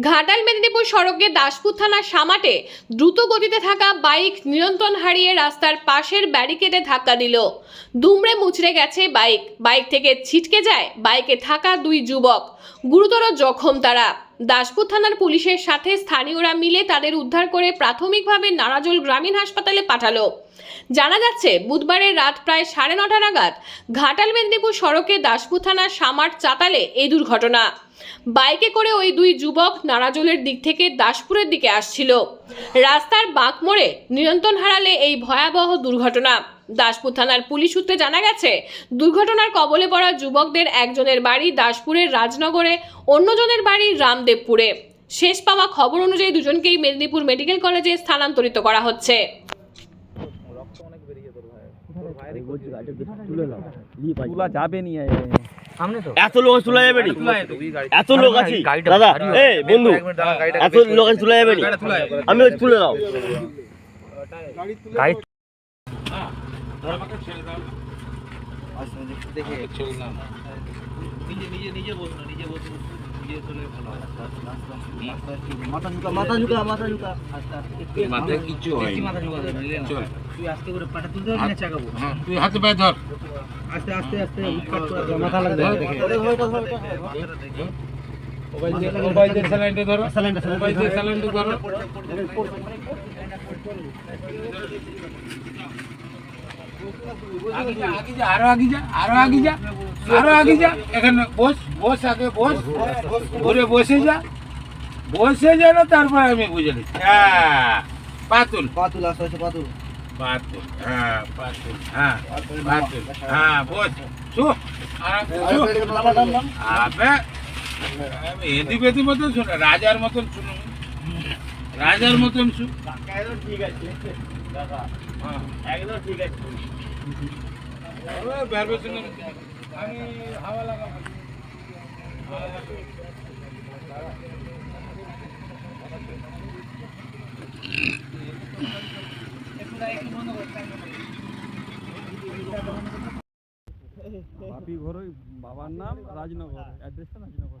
ঘাটাল মেদিনীপুর সড়কে দাসপুর থানার সামাটে দ্রুত গতিতে থাকা বাইক নিয়ন্ত্রণ হারিয়ে রাস্তার পাশের ব্যারিকেডে ধাক্কা দিল। দুমড়ে মুচড়ে গেছে বাইক। বাইক থেকে ছিটকে যায় বাইকে থাকা দুই যুবক। গুরুতর জখম তারা। দাসপুর থানার পুলিশের সাথে স্থানীয়রা মিলে তাদের উদ্ধার করে প্রাথমিকভাবে নারাজল গ্রামীণ হাসপাতালে পাঠালো। জানা যাচ্ছে, বুধবারের রাত প্রায় সাড়ে নটা নাগাদ ঘাটাল মেদিনীপুর সড়কে দাসপুর থানার সামার চাতালে এই দুর্ঘটনা। বাইকে করে ওই দুই যুবক নারাজলের দিক থেকে দাসপুরের দিকে আসছিল। রাস্তার বাঁক মোড়ে নিয়ন্ত্রণ হারালে এই ভয়াবহ দুর্ঘটনা। দাসপুর থানার পুলিশ সূত্রে জানা গেছে দুর্ঘটনার কবলে পড়া যুবকদের একজনের বাড়ি দাসপুরের রাজনগরে অন্যজনের বাড়ি রামদেবপুরে। শেষ পাওয়া খবর অনুযায়ী দুজনকেই মেদিনীপুর মেডিকেল কলেজে স্থানান্তরিত করা হচ্ছে। তুলা যাবে নিয়ে এত লোক তোলা যাবে নি? এত লোক আছি। দাদা এ বন্ধু এত লোক আছে তোলা যাবে নি? আমি ওই তুলে দাও। মাথায় কিচ্ছু হয়নি। চল। হ্যাঁ, তুই হাতে পায়ে ধর। মোবাইল দিয়ে স্যালাইনটা ধরো। মোবাইল দিয়ে স্যালাইনটা ধরো। আরও আগে যা যা যা এখানে বস বস আগে বস ঘুরে বসে যা বসে যা না তারপর আমি বুঝে নিচ্ছি হ্যাঁ পাতুল পাতুল হচ্ছে পাতুল পাতুল হ্যাঁ হ্যাঁ মতন শুনে রাজার মতন শুনুন। রাজার মতন শু ঠিক আছে একদম ঠিক আছে। ভাইব্রেশন আমি হাওয়া লাগাবো। বাপি ঘর বাবার নাম রাজনগর। অ্যাড্রেসটা রাজনগর।